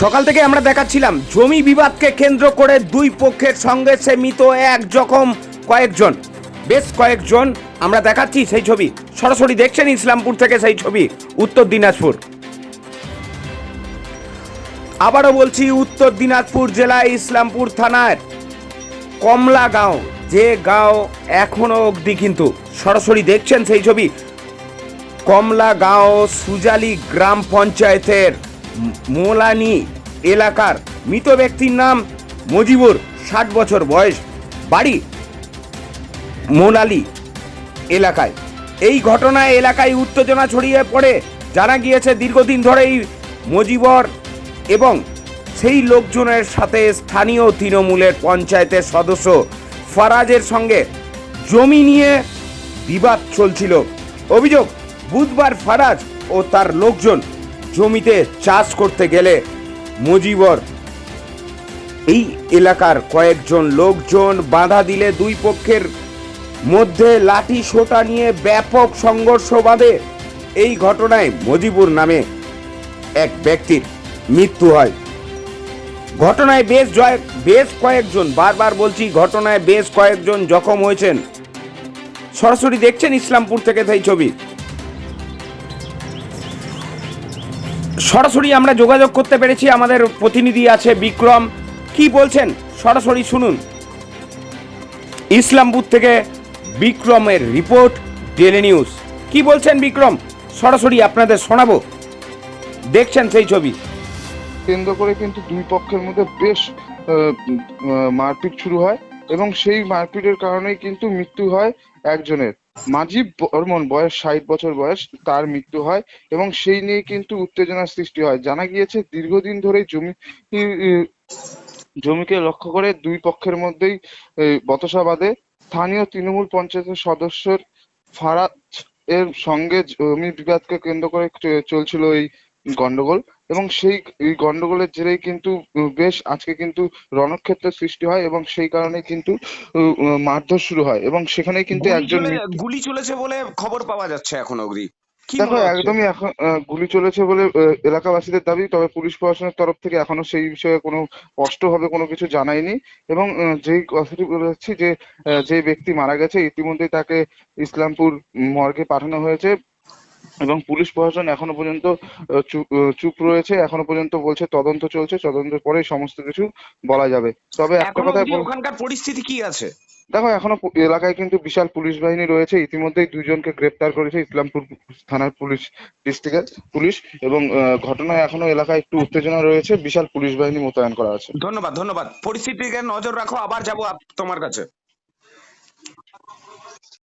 সকাল থেকে আমরা দেখাচ্ছিলাম, জমি বিবাদকে কেন্দ্র করে দুই পক্ষের সঙ্গে সে মৃত এক জখম কয়েকজন। বেশ কয়েকজন আমরা দেখাচ্ছি সেই ছবি। সরাসরি দেখছেন ইসলামপুর থেকে সেই ছবি, উত্তর দিনাজপুর। আবারও বলছি, উত্তর দিনাজপুর জেলায় ইসলামপুর থানার কমলা গাঁও যে গাঁও এখনও অবধি কিন্তু সরাসরি দেখছেন সেই ছবি। কমলা গাঁও সুজালি গ্রাম পঞ্চায়েতের মোলানি এলাকার মৃত ব্যক্তির নাম মজিবুর, ষাট বছর বয়স, বাড়ি মোলালি এলাকায়। এই ঘটনায় এলাকায় উত্তেজনা ছড়িয়ে পড়ে, জানা গিয়েছে দীর্ঘদিন ধরেই মজিবর এবং সেই লোকজনের সাথে স্থানীয় তৃণমূলের পঞ্চায়েতের সদস্য ফারাজের সঙ্গে জমি নিয়ে বিবাদ চলছিল। অভিযোগ, বুধবার ফারাজ ও তার লোকজন জমিতে চাষ করতে গেলে মজিবর। এই এলাকার কয়েকজন লোকজন বাধা দিলে দুই পক্ষের মধ্যে লাঠি সোটা নিয়ে ব্যাপক সংঘর্ষ বাঁধে। এই ঘটনায় মজিবুর নামে এক ব্যক্তির মৃত্যু হয়। ঘটনায় বেশ জয় বেশ কয়েকজন, বারবার বলছি ঘটনায় বেশ কয়েকজন জখম হয়েছেন। সরাসরি দেখছেন ইসলামপুর থেকে সেই ছবি। সরাসরি আমরা যোগাযোগ করতে পেরেছি, আমাদের প্রতিনিধি আছে বিক্রম। কি বলছেন? সরাসরি শুনুন। ইসলামপুর থেকে বিক্রমের রিপোর্ট ডেলি নিউজ। কি বলছেন বিক্রম? সরাসরি আপনাদের শোনাবো। দেখছেন সেই ছবি। কেন্দ্র করে কিন্তু দুই পক্ষের মধ্যে বেশ মারপিট শুরু হয় এবং সেই মারপিটের কারণেই কিন্তু মৃত্যু হয় একজনের। মাজিব বর্মন বয়স ষাট বছর বয়স, তার মৃত্যু হয় এবং সেই নিয়ে কিন্তু উত্তেজনার সৃষ্টি হয়। জানা গিয়েছে, দীর্ঘদিন ধরে জমি জমিকে লক্ষ্য করে দুই পক্ষের মধ্যেই বাঁধে। স্থানীয় তৃণমূল পঞ্চায়েতের সদস্যের ফারাজ এর সঙ্গে জমি বিবাদকে কেন্দ্র করে চলছিল এই গন্ডগোল। এবং সেই এই গন্ডগোলের জেরেই কিন্তু বেশ আজকে কিন্তু রণক্ষেত্রের সৃষ্টি হয় এবং সেই কারণে কিন্তু মারধর শুরু হয় এবং সেখানে কিন্তু একজন গুলি চলেছে বলে খবর পাওয়া যাচ্ছে এখন অবধি। দেখো একদমই এখন গুলি চলেছে বলে এলাকাবাসীদের দাবি তবে পুলিশ প্রশাসনের তরফ থেকে এখনও সেই বিষয়ে কোনো স্পষ্টভাবে কোনো কিছু জানায়নি এবং যেই কথাটি বলেছি যে যে ব্যক্তি মারা গেছে ইতিমধ্যেই তাকে ইসলামপুর মর্গে পাঠানো হয়েছে। এবং পুলিশ প্রশাসন এখনও পর্যন্ত চুপ রয়েছে এখনও পর্যন্ত বলছে তদন্ত চলছে তদন্তের পরেই সমস্ত কিছু বলা যাবে। তবে একটা কথা ওখানকার পরিস্থিতি কি আছে? দেখো এখনও এলাকায় কিন্তু বিশাল পুলিশ বাহিনী রয়েছে ইতিমধ্যেই দুইজনকে গ্রেপ্তার করেছে ইসলামপুর থানার পুলিশ ডিস্ট্রিক্টের পুলিশ এবং ঘটনায় এখনও এলাকায় একটু উত্তেজনা রয়েছে বিশাল পুলিশ বাহিনী মোতায়েন করা আছে। ধন্যবাদ ধন্যবাদ। পরিস্থিতির দিকে নজর রাখো আবার যাব তোমার কাছে।